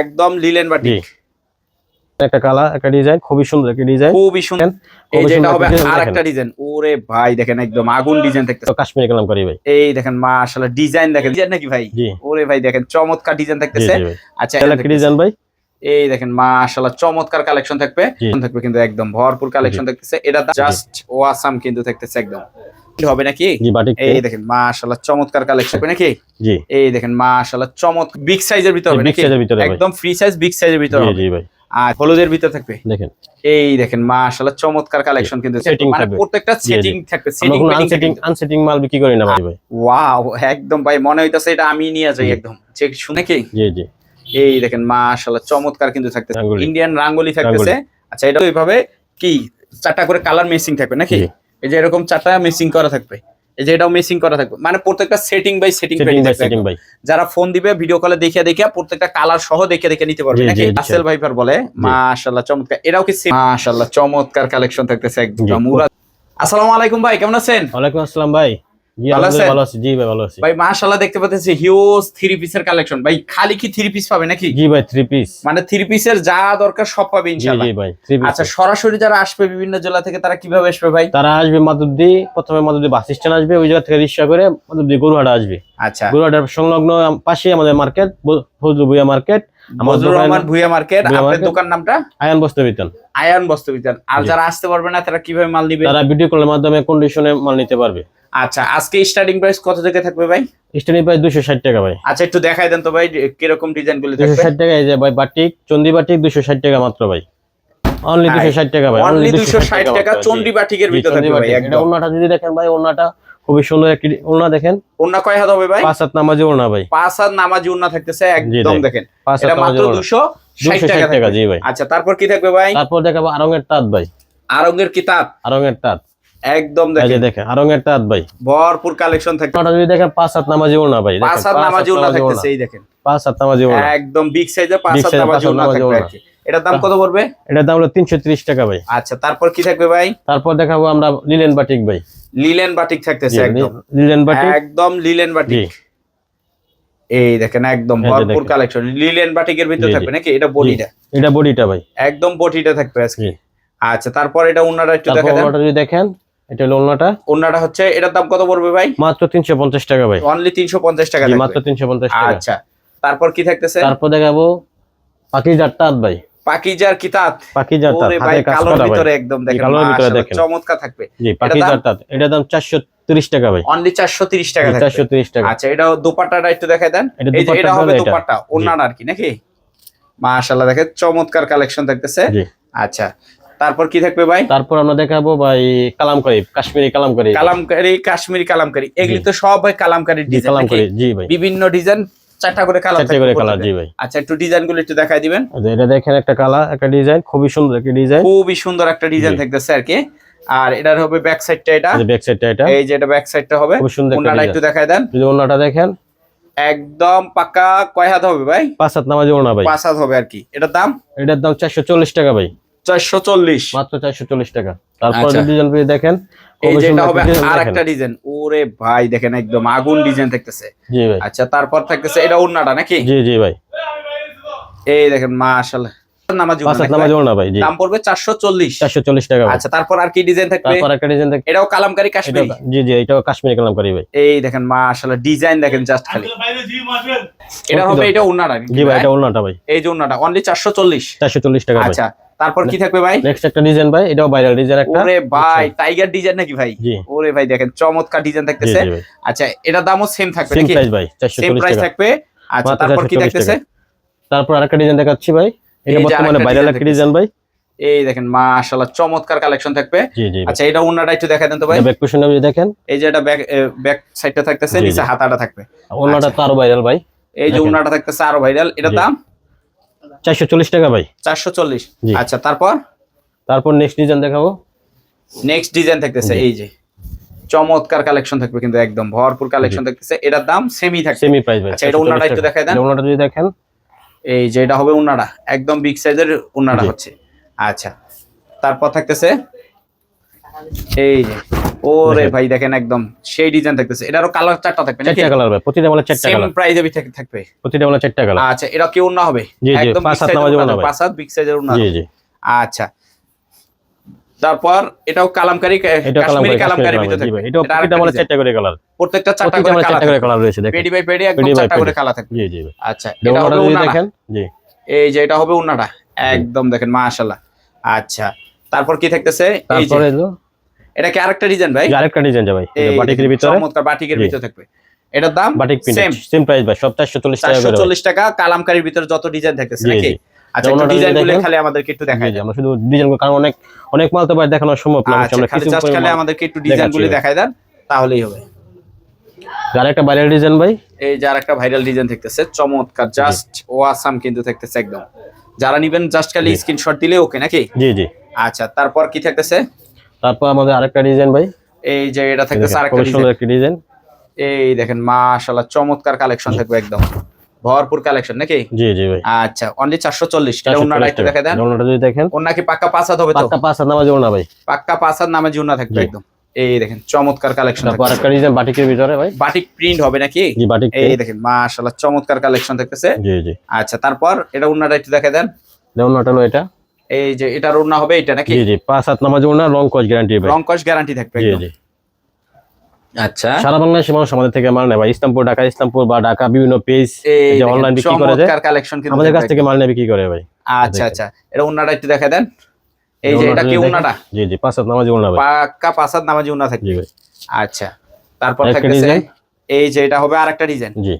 একদম লিলেন বাটি একটা কালার একটা ডিজাইন খুবই সুন্দর একটা ডিজাইন খুবই সুন্দর এই খুবই যে এটা হবে একটা design আর একটা ডিজাইন ওরে ভাই দেখেন একদম আগুন ডিজাইন থাকতেছে তো কাশ্মীরি কালাম করি ভাই। এই দেখেন মাশাআল্লাহ ডিজাইন দেখেন। ডিজাইন নাকি ভাই? ওরে ভাই দেখেন চমৎকার ডিজাইন থাকতেছে আচ্ছা এটা একটা ডিজাইন ভাই। এই দেখেন মাশাআল্লাহ চমৎকার কালেকশন থাকবে। থাকবে কিন্তু একদম ভরপুর কালেকশন থাকতেছে এটা জাস্ট ওয়াসাম কিন্তু থাকতেছে একদম। কি হবে নাকি? এই দেখেন মাশাআল্লাহ চমৎকার কালেকশন হবে নাকি? জি। এই দেখেন মাশাআল্লাহ চমৎ বিগ সাইজের ভিতর হবে নাকি? ভিতরে একদম ফ্রি সাইজ বিগ সাইজের ভিতর হবে। জি ভাই। আর হলুদের ভিতর থাকবে? দেখেন। এই দেখেন মাশাআল্লাহ চমৎকার কালেকশন কিন্তু মানে প্রত্যেকটা। সেটিং থাকবে সেটিং আনসেটিং আনসেটিং মাল বিক্রি করি না ভাই ওয়াও একদম ভাই মনে হইতাছে এটা আমি নিয়ে যাই একদম। চেক শুনে কি জি জি। এই দেখেন মাশাআল্লাহ চমৎকার কিন্তু থাকতেছে। ইন্ডিয়ান রাঙ্গলি থাকতেছে। আচ্ছা এটা এইভাবে কি চারটা করে কালার মেসিং থাকবে নাকি। এই যে এরকম চারটা মিসিং করা থাকবে। এই যে এটাও মেসিং করা থাকবে। মানে প্রত্যেকটা setting by setting setting by যারা ফোন দিবে ভিডিও কলে দেখে দেখে প্রত্যেকটা কালার সহ দেখে দেখে নিতে পারবে। আসেল নাকি। রাসেল ভাইপার বলে। মাশাআল্লাহ চমৎকার। এটাও কি মাশাআল্লাহ চমৎকার কালেকশন থাকতেছে একদম। আসসালামু আলাইকুম ভাই কেমন আছেন? ওয়ালাইকুম আসসালাম ভাই। ভাই মাশাআল্লাহ দেখতে পাচ্ছি হিউজ থ্রি পিসের কালেকশন ভাই খালি কি থ্রি পিস পাবে নাকি? জি ভাই থ্রি পিস মানে থ্রি পিসের যা দরকার সব পাবে ইনশাআল্লাহ জি ভাই আচ্ছা সরাসরি যারা আসবে বিভিন্ন জেলা থেকে তারা কীভাবে আসবে ভাই? তারা আসবে মাধবদি প্রথমে মাধবদি বাস স্ট্যান্ড আসবে ওই জায়গা থেকে রিক্সা করে মাধবদি গরুহাটা আসবে। আচ্ছা। গরুহাটার সংলগ্ন পাশে আমাদের market Fazlu Bhuiyan market Rahman market আপনার দোকান নামটা? আয়ান বস্ত্র বিতন আয়ান বস্ত্রবিতান আর যারা আসতে পারবে না তারা কীভাবে মাল নিবে? তারা ভিডিও কলের মাধ্যমে কন্ডিশনে মাল নিতে পারবে। আচ্ছা আজকে স্টার্টিং প্রাইস কত থেকে থাকবে ভাই? প্রায় দুশো ষাট টাকা ভাই। আচ্ছা একটু দেখাই দেন তো ভাই কীরকম ডিজাইনগুলো থাকবে। ষাট টাকা এই যে ভাই বাটিক চন্ডি বাটিক দুশো ষাট টাকা মাত্র ভাই। অনলি ভাই, দুশো ষাট টাকা ভাই অনলি only 260 টাকা চন্ডি বাটিকের ভিতর থাকবে ভাই একদম। ওড়নাটা যদি দেখেন ভাই ওড়নাটা খুবই সুন্দর একটি ওড়না দেখেন। ওন্না কয় হাত হবে ভাই? পাঁচ হাত নামাজি ওড়না ভাই। পাঁচ হাত নামাজি ওন্না থাকতেছে একদম দেখেন। এটা মাত্র ওড়না। দুশো দুশো ষাট ষাট টাকা টাকা জি ভাই। আচ্ছা তারপর কি থাকবে ভাই? তারপর দেখাবো আরঙের তাঁত ভাই। আরঙ্গের কি কিতাব আরঙের তাঁত। একদম দেখেন। দেখেন আরঙের তাঁত ভাই। ভরপুর কালেকশন থাকবে। ওড়নাটা যদি দেখেন পাঁচ হাত নামাজি ওড়না ভাই দেখেন, পাঁচ হাত নামাজি ওন্না থাকতেছে এই দেখেন। পাঁচ হাত নামাজি ওড়না। একদম বিগ সাইজের পাঁচ হাত নামাজি হাত থাকবে। আর কি এটার দাম কত পড়বে? এটার দাম হলো তিনশো ত্রিশ টাকা ভাই। আচ্ছা তারপর কি থাকবে ভাই? তারপর দেখাবো আমরা লিলেন বাটিক ভাই। লিলেন বাটিক থাকতেছে একদম। লিলেন বাটিক একদম লিলেন বাটিক এই দেখেন একদম ভরপুর কালেকশন লিলেন বাটিকের ভিতর। থাকবে নাকি? এটা বডিটা? এটা বডিটা ভাই। একদম বডিটা থাকবে আজকে। আচ্ছা তারপর এটা ওন্নাটা একটু তারপর দেখা যদি দেখেন এটা হলো ওড়নাটা? ওন্নাটা হচ্ছে এটার দাম কত পড়বে ভাই? মাত্র তিনশো পঞ্চাশ টাকা ভাই। অনলি টাকা থাকবে। মাত্র টাকা। আচ্ছা তারপর কি থাকতেছে? তারপর দেখাবো পাকিজার তাঁত ভাই। পাকিজার কিতাব পাকিজার তাঁত ভাই কালোর ভিতরে একদম দেখেন কালোর ভিতরে দেখেন। চমৎকার থাকবে। জি পাকিজার তাঁত এটার দাম চারশো তিরিশ টাকা ভাই। অনলি চারশো তিরিশ টাকা থাকবে। টাকা। আচ্ছা এটা দোপাট্টাটা একটু দেখাই দেন। এটা হবে হলো এটা। দোপাট্টা ওন্নাটা আর কি নাকি? মাশাআল্লাহ দেখেন চমৎকার কালেকশন থাকতেছে। আচ্ছা তারপর কি থাকবে ভাই? তারপর আমরা দেখাবো ভাই কালামকারি কাশ্মীরি কালামকারি। কালামকারি কাশ্মীরি কালামকারি। এগুলি তো সব ভাই কালামকারি ডিজাইন কালামকারি জি ভাই। বিভিন্ন ডিজাইন চারটা করে কালার চারটে করে কালার জি ভাই। আচ্ছা একটু ডিজাইনগুলো একটু দেখাই দিবেন। আচ্ছা, এটা দেখেন একটা কালার একটা ডিজাইন খুবই সুন্দর একটা ডিজাইন খুবই সুন্দর একটা ডিজাইন। থাকতেছে আর কি। আর এটার হবে ব্যাক সাইডটা এটা। ব্যাক সাইডটা এটা। এই যে এটা ব্যাক সাইডটা হবে। খুব সুন্দর একটা ওনাটা একটু দেখাই দেন। যদি ওড়নাটা দেখেন। একদম পাকা কয় হাত হবে ভাই? পাঁচ হাত নামাজি ওড়না ভাই। পাঁচ হাত হবে আর কি। এটার দাম? এটার দাম চারশো চল্লিশ টাকা ভাই। চারশো চল্লিশ। মাত্র চারশো চল্লিশ টাকা। তারপর আচ্ছা। ডিজাইন পেয়ে দেখেন এই খুবই যে এটা সুন্দর হবে একটা আর একটা ডিজাইন। ওরে ভাই দেখেন একদম আগুন ডিজাইন থাকতেছে। জি ভাই। আচ্ছা তারপর থাকতেছে এটা ওন্নাটা নাকি? জি জি ভাই। এই দেখেন মাশাআল্লাহ। নামাজি পাঁচ হাত ওন্না নামাজি নাকি ভাই? ওড়না ভাই জি। দাম পড়বে চারশো চল্লিশ। চারশো চল্লিশ টাকা আচ্ছা তারপর আর কি ডিজাইন থাকবে? তারপর একটা ডিজাইন দেখ এটাও কালামকারি এটা জি জি এটাও কাশ্মীরি কালামকারি ভাই। এই দেখেন মাশাআল্লাহ ডিজাইন দেখেন জাস্ট খালি। এটা হবে এটা ওন্নাটা নাকি জি ভাই? এটা ওড়নাটা ভাই। এই যে ওন্নাটা অনলি চারশো চল্লিশ। চারশো চল্লিশ টাকা আচ্ছা তারপর কি থাকবে ভাই? নেক্সট একটা ডিজাইন ভাই এটাও ভাইরাল ডিজাইন একটা। ওরে ভাই টাইগার ডিজাইন নাকি ভাই? ওরে ভাই দেখেন চমৎকার ডিজাইন থাকতেছে। আচ্ছা এটার দামও সেম থাকবে নাকি? প্রাইস ভাই চারশো সেম প্রাইস থাকবে। আচ্ছা তারপর কি থাকতেছে? তারপর আরেকটা ডিজাইন দেখাচ্ছি ভাই। এটা বর্তমানে ভাইরাল একটা ডিজাইন ভাই। এই দেখেন মাশাআল্লাহ চমৎকার কালেকশন থাকবে। আচ্ছা এটা ওন্নাটা একটু দেখা দেন তো ভাই। ব্যাক যদি দেখেন। এই যে এটা ব্যাক ব্যাক সাইডটা থাকতেছে নিচে হাতাটা থাকবে। ওড়নাটা তো আরও ভাইরাল ভাই। এই যে। ওন্নাটা থাকতেছে আরও ভাইরাল এটা দাম? চারশো চল্লিশ টাকা ভাই। চারশো চল্লিশ। আচ্ছা তারপর? তারপর নেক্সট ডিজাইন দেখাবো। নেক্সট ডিজাইন থাকতেছে এই যে। চমৎকার কালেকশন থাকবে কিন্তু একদম ভরপুর কালেকশন থাকতেছে। এটার দাম সেমি থাকবে। সেমি প্রাইস ভাই আচ্ছা, এটা 440 একটু। দেখায় দেন। এটা যদি দেখেন। এই যে এটা হবে উন্নাটা। একদম বিগ সাইজের জি। হচ্ছে। আচ্ছা তারপর থাকতেছে এই যে। ওরে ভাই দেখেন একদম সেই ডিজাইন থাকতেছে। এটারও কালার চারটা থাকবে চারটা কালার ভাই প্রতিটা মালে চারটা সেম কালার প্রাইসে থাকবে। প্রতিটা মালে চারটা কালার আচ্ছা এটা কেউ না হবে? একদম পাঁচ হাত নামাজে ভাই। পাঁচ হাত বিগ সাইজের জি জি। আচ্ছা তারপর এটাও কালামকারি কাশ্মীরি কালামকারী। ভিতর থাকবে। এটাও এটা প্রতিটা আরেকটা চারটা করে কালার প্রত্যেকটা চারটা করে কালার চারটা করে কালার রয়েছে দেখেন। পেডি বাই পেডি একদম চারটা করে কালার থাকবে জি জি আচ্ছা এটা হবে দেখেন জি। এই যে এটা হবে উন্নাটা একদম দেখেন মাশাআল্লাহ। আচ্ছা তারপর কি থাকতেছে? তারপরে হলো এটা কি আরেকটা ডিজাইন ভাই? যে আরেকটা ডিজাইন ভাই এটা বাটিকের ভিতরে। চমৎকার বাটিকের ভিতরে থাকবে। এটার দাম batik print same same price ভাই সব 440 টাকা চারশো করে ভাই। চল্লিশ টাকা কালামকারির ভিতরে যত ডিজাইন থাকতেছে নাকি? আচ্ছা একটু খালি আমাদেরকে একটু দেখাই জি, আমরা শুধু কারণ অনেক অনেক মাল তো ভাই দেখানো সম্ভব না আচ্ছা আমরা খালি কিছু জাস্ট খালি আমাদেরকে একটু দেখাই দেন তাহলেই হবে। আর একটা বাইরের ডিজাইন ভাই। এই যে আরেকটা ভাইরাল ডিজাইন থাকতেছে চমৎকার জাস্ট ওয়াসাম কিন্তু থাকতেছে একদম। যারা নিবেন জাস্ট খালি। স্ক্রিনশট দিলে ওকে নাকি? জি জি। আচ্ছা তারপর কি থাকতেছে? তারপর আমাদের আরেকটা ডিজাইন ভাই। এই যে এটা থাকতেছে আরেকটা সুন্দর একটা ডিজাইন এই দেখেন মাশাআল্লাহ চমৎকার কালেকশন থাকবে একদম। ভরপুর কালেকশন নাকি? জি জি ভাই। আচ্ছা অনলি চারশো চল্লিশ। এটা ওনারা একটু দেখা দেন। ওনাটা যদি দেখেন। ওনা কি পাক্কা পাঁচ হাত হবে তো? পাঁচ হাত নামাজ না ভাই। পাক্কা পাঁচ হাত নামে জুনা থাকবে একদম। এই দেখেন চমৎকার কালেকশন তারপর আরেকটা ডিজাইন বাটিকের ভিতরে ভাই। বাটিক প্রিন্ট হবে নাকি? জি বাটিক এই দেখেন মাশাআল্লাহ চমৎকার কালেকশন থাকতেছে। জি জি। আচ্ছা তারপর এটা ওনারা একটু দেখা দেন। ওটা হলো এটা। এই যে এটার ওনা হবে এটা নাকি? জি জি পাঁচ সাত নামাজ না রং কস গ্যারান্টি ভাই রং কস গ্যারান্টি থাকবে জি জি। আচ্ছা। সারা বাংলাদেশের মানুষ আমাদের থেকে মাল নেয় ইসলামপুর ঢাকা ইসলামপুর বা ঢাকা বিভিন্ন পেজ যে অনলাইন বিক্রি করে যায় কালেকশন কিন্তু আমাদের কাছ থেকে মাল নিয়ে বিক্রি করে ভাই। আচ্ছা আচ্ছা। এটা ওনারা একটু দেখা দেন। এই যে এটা কি। ওনাটা জি জি পাঁচ হাত নামাজ না ভাই পাক্কা পাঁচ সাত নামাজি ওনা থাকবে। জি ভাই। আচ্ছা। তারপর থাকতেছে এই যে এটা হবে আরেকটা ডিজাইন জি।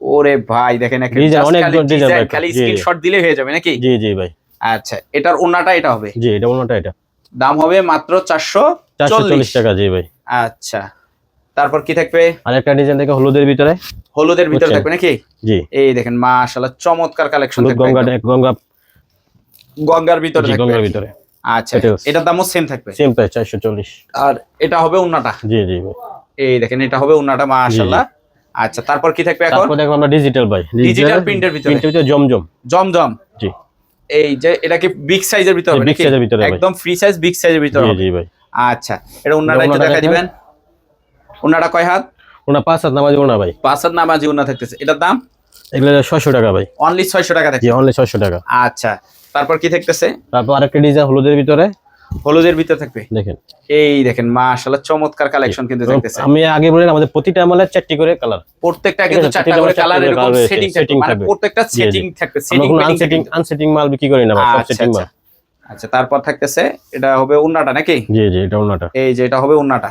ওরে ভাই দেখেন একটা just অনেক ভাই, খালি। স্ক্রিনশট দিলে হয়ে যাবে নাকি? জি জি ভাই। আচ্ছা এটার ওনাটা এটা হবে? জি এটা ওনাটা এটা। দাম হবে মাত্র চারশো চল্লিশ। টাকা জি ভাই। আচ্ছা তারপর কি থাকবে? আরেকটা ডিজাইন দেখে হলুদের ভিতরে? হলুদের ভিতরে থাকবে নাকি? জি। এই দেখেন মাশাআল্লাহ চমৎকার কালেকশন থাকবে গঙ্গা। গঙ্গা গঙ্গার ভিতরে থাকবে? গঙ্গার ভিতরে। আচ্ছা। এটার দামও সেম থাকবে? সেম প্রাইস চারশো চল্লিশ। আর এটা হবে উন্নাটা জি জি ভাই। এই দেখেন এটা হবে উন্নাটা মাশাআল্লাহ। আচ্ছা তারপর কি থাকবে এখন? তারপর দেখো আমরা ডিজিটাল ভাই। ডিজিটাল এর ভিতরে। প্রিন্টের ভিতরে জমজম। জমজম। জি। এই যে এটা কি বিগ সাইজের ভিতরে হবে big নাকি? ভিতরে একদম ফ্রি সাইজ বিগ সাইজের ভিতরে জি ভাই। আচ্ছা এটা ওনাটা একটু দেখা দিবেন। ওনাটা কয় হাত? ওনা পাঁচ হাত নামাজ ওনা ভাই। পাঁচ হাত নামাজি ওনা থাকতেছে। এটার দাম? এগুলো ছয়শো টাকা ভাই। অনলি ছয়শো টাকা জি অনলি ছয়শো টাকা। আচ্ছা তারপর কি থাকতেছে? তারপর আরেকটা ডিজাইন হলুদের ভিতরে। হলুদের ভিতরে থাকবে? দেখেন। এই দেখেন মাশাআল্লাহ চমৎকার কালেকশন কিন্তু থাকতেছে আমি আগে বললাম আমাদের প্রতিটা মালে চারটি করে কালার প্রত্যেকটা কিন্তু চারটা করে কালার এরকম সেটিং থাকবে। মানে প্রত্যেকটা। সেটিং থাকবে সেটিং আনসেটিং আনসেটিং মাল বিক্রি করি না সব আচ্ছা সেটিং আচ্ছা। মাল। আচ্ছা তারপর থাকতেছে এটা হবে উন্নাটা নাকি? জি জি এটা ওনাটা এই যে এটা হবে উন্নাটা।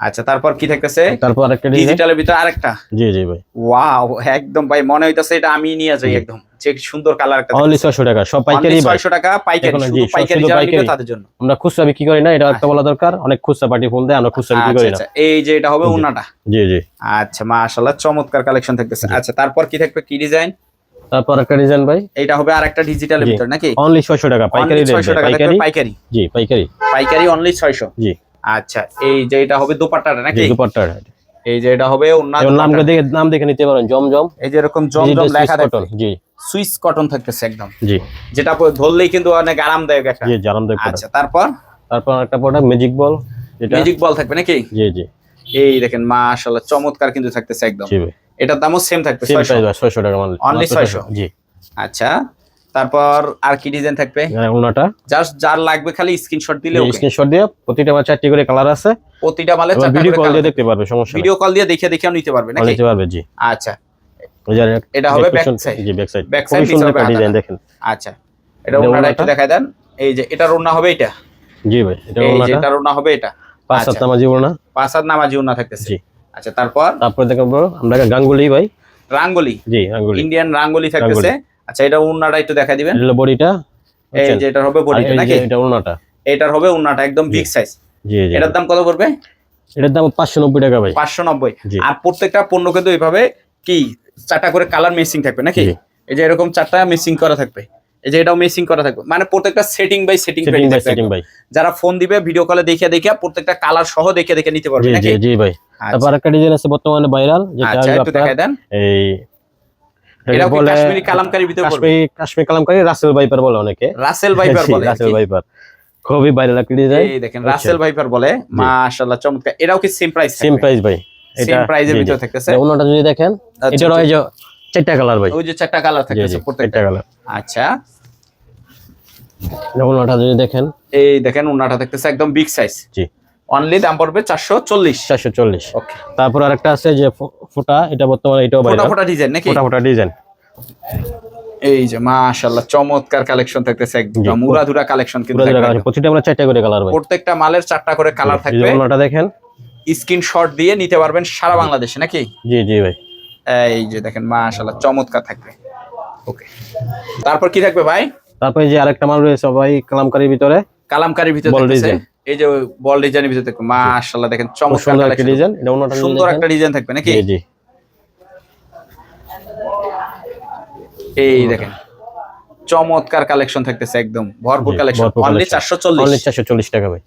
আচ্ছা তারপর কি থাকতেছে? তারপর আরেকটা ডিজিটালের ভিতরে আরেকটা। জি জি ভাই। ওয়াও একদম ভাই মনে হইতাছে এটা আমি নিয়ে যাই একদম। যে সুন্দর কালার একটা অনলি ছয়শো টাকা সব পাইকারি 600 টাকা পাইকারি শুধু পাইকারি যারা নিবে পাইকারি। তাদের জন্য। আমরা খুচরা বিক্রি করি না এটা একটা বলা দরকার। অনেক খুচরা পার্টি ফোন দেয় আমরা খুচরা বিক্রি আচ্ছা করি না। আচ্ছা এই যে এটা হবে জি। জি জি। আচ্ছা মাশাআল্লাহ চমৎকার কালেকশন থাকতেছে। আচ্ছা তারপর কি থাকবে? কি ডিজাইন তারপর একটা ডিজাইন ভাই। এটা হবে আরেকটা ডিজিটালের জি। ভিতর নাকি? অনলি ছয়শো টাকা পাইকারি 600 টাকা পাইকারি। পাইকারি। জি পাইকারি। পাইকারি অনলি 600 জি। আচ্ছা এই যে এটা হবে দোপাট্টাটা নাকি? দুপাট্টা এই যে এটা হবে যেমন নাম দেখে নাম দেখে নিতে পারেন জমজম। এই যে এরকম জমজম লেখা থাকবে জি। সুইস কটন থাকতেছে একদম। জি। যেটা ধরলেই কিন্তু অনেক আরামদায়ক একটা। জি দেখ আচ্ছা তারপর? তারপর একটা প্রোডাক্ট ম্যাজিক বল যেটা ম্যাজিক বল থাকবে নাকি? জি জি। এই দেখেন মাশাআল্লাহ চমৎকার কিন্তু থাকতেছে একদম। জি এটার দামও সেম থাকবে সেম 600 প্রাইস ভাই ছয়শো টাকা মাল Only 600 জি। আচ্ছা তারপর আর কি ডিজাইন থাকবে? ওনাটা জাস্ট যার লাগবে খালি স্ক্রিনশট দিলে ওকে স্ক্রিনশট দিয়ে প্রতিটা মাল চারটি করে কালার আছে। প্রতিটা মালে চারটা ভিডিও কল দিয়ে দেখতে পারবে সমস্যা ভিডিও কল দিয়ে দেখে দেখেও নিতে পারবে নাকি? নিতে পারবে জি। আচ্ছা এটা হবে। জি ব্যাক সাইড সুন্দর একটা ডিজাইন দেখেন। আচ্ছা এটা এটা ওনাটা একটু দেখায় দেন। এই যে এটা হবে এটা? জি ভাই এটা ওনাটা এটা হবে এটা? পাঁচ আচ্ছা। সাতটা মাঝি ওনা পাঁচ হাত নামাজি ওনা থাকতেছে। জি। আচ্ছা তারপর? তারপর আমরা গাঙ্গুলি ভাই। রাঙ্গলি। জি গাঙ্গুলি ইন্ডিয়ান রাঙ্গলি থাকতেছে। আচ্ছা এটা উন্নাটা একটু দেখা দিবেন। এটা বডিটা। এই যে এটার হবে বডিটা নাকি? এটা ওনাটা এটার হবে উন্নাটা একদম বিগ সাইজ জি জি এটার দাম কত পড়বে? এটার দাম পাঁচশো নব্বই টাকা ভাই। পাঁচশো নব্বই। জি। আর প্রত্যেকটা পণ্য কিন্তু এইভাবে কি চারটা করে কালার মেসিং থাকবে নাকি? এই যে এরকম চারটা মেসিং করা থাকবে। এই যে এটাও মেসিং করা থাকবে। মানে প্রত্যেকটা সেটিং বাই সেটিং বাই যারা ফোন দিবে ভিডিও কলে দেখে দেখে প্রত্যেকটা কালার সহ দেখে দেখে নিতে পারবে নাকি? জি ভাই। আচ্ছা। তারপর একটা ডিজাইন আছে বর্তমানে ভাইরাল যেটা আচ্ছা আপনার দেখাই দেন। এই এটাও কি বলে কাশ্মীরি কালামকারীর ভিতরে পড়বে কাশ্মীরি কাশ্মীরি কালামকারী রাসেল ভাইপার বলে অনেকে। রাসেল ভাইপার বলে রাসেল ভাইপার খুবই ভাইরাল একটা ডিজাইন এই দেখেন রাসেল ভাইপার বলে। মাশাআল্লাহ চমৎকার। এটাও কি সেম প্রাইস সেম প্রাইস ভাই। সেম প্রাইজের ভিতরে থাকতেছে। অন্যটা যদি দেখেন আচ্ছা, রয়েছে চারটা কালার ভাই। ওই যে চারটা কালার জি প্রত্যেকটা। কালার। আচ্ছা। যদি দেখেন। এই দেখেন উন্নাটা থাকতেছে একদম বিগ সাইজ জি। অনলি দাম পড়বে চারশো চল্লিশ। চারশো চল্লিশ। ওকে তারপর আরেকটা আছে যে ফোটা এটা বর্তমানে এটাও ফোটা ফোটা ডিজাইন নাকি? ফোটা ফোটা ডিজাইন এই যে মাশাআল্লাহ চমৎকার কালেকশন থাকতেছে একদম। জি। উড়াধুরা কালেকশন কিন্তু। প্রতিটা আমরা চারটা করে কালার ভাই। প্রত্যেকটা মালের চারটা করে কালার থাকবে। দেখেন। স্ক্রিনশট দিয়ে নিতে পারবেন সারা বাংলাদেশে নাকি? জি জি ভাই। এই যে দেখেন মাশাআল্লাহ চমৎকার থাকবে। ওকে। তারপর কি থাকবে ভাই? তারপরে যে আরেকটা মাল রয়েছে ভাই কালামকারীর ভিতরে। কালামকারীর ভিতরে ডিজাইন। এই যে বল ডিজাইনের ভিতরে থাকবে। মাশাআল্লাহ দেখেন চমৎকার সুন্দর একটা ডিজাইন। এটা অন্যটা সুন্দর একটা ডিজাইন থাকবে নাকি? জি জি। এই দেখেন চমৎকার কালেকশন থাকতেছে একদম। ভরপুর কালেকশন অনলি collection। চারশো অনলি চল্লিশ চারশো চল্লিশ টাকা ভাই।